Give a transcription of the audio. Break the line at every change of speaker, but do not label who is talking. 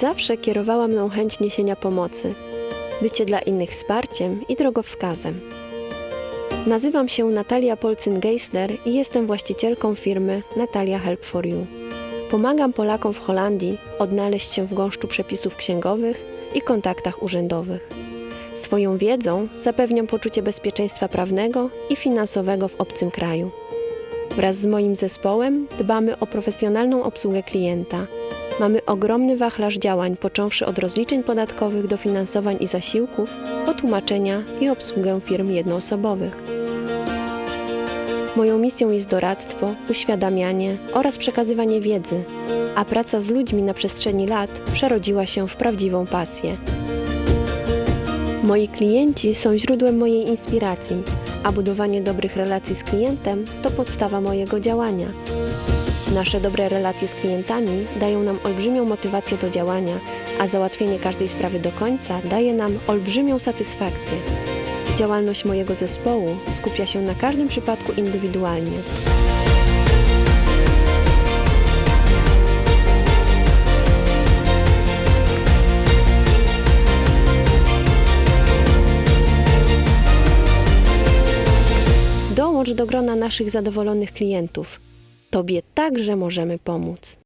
zawsze kierowała mną chęć niesienia pomocy, bycie dla innych wsparciem i drogowskazem. Nazywam się Natalia Polcyn-Geisler i jestem właścicielką firmy Natalia Help for You. Pomagam Polakom w Holandii odnaleźć się w gąszczu przepisów księgowych i kontaktach urzędowych. Swoją wiedzą zapewniam poczucie bezpieczeństwa prawnego i finansowego w obcym kraju. Wraz z moim zespołem dbamy o profesjonalną obsługę klienta. Mamy ogromny wachlarz działań, począwszy od rozliczeń podatkowych, dofinansowań i zasiłków, po tłumaczenia i obsługę firm jednoosobowych. Moją misją jest doradztwo, uświadamianie oraz przekazywanie wiedzy, a praca z ludźmi na przestrzeni lat przerodziła się w prawdziwą pasję. Moi klienci są źródłem mojej inspiracji, a budowanie dobrych relacji z klientem to podstawa mojego działania. Nasze dobre relacje z klientami dają nam olbrzymią motywację do działania, a załatwienie każdej sprawy do końca daje nam olbrzymią satysfakcję. Działalność mojego zespołu skupia się na każdym przypadku indywidualnie. Dołącz do grona naszych zadowolonych klientów. Tobie także możemy pomóc.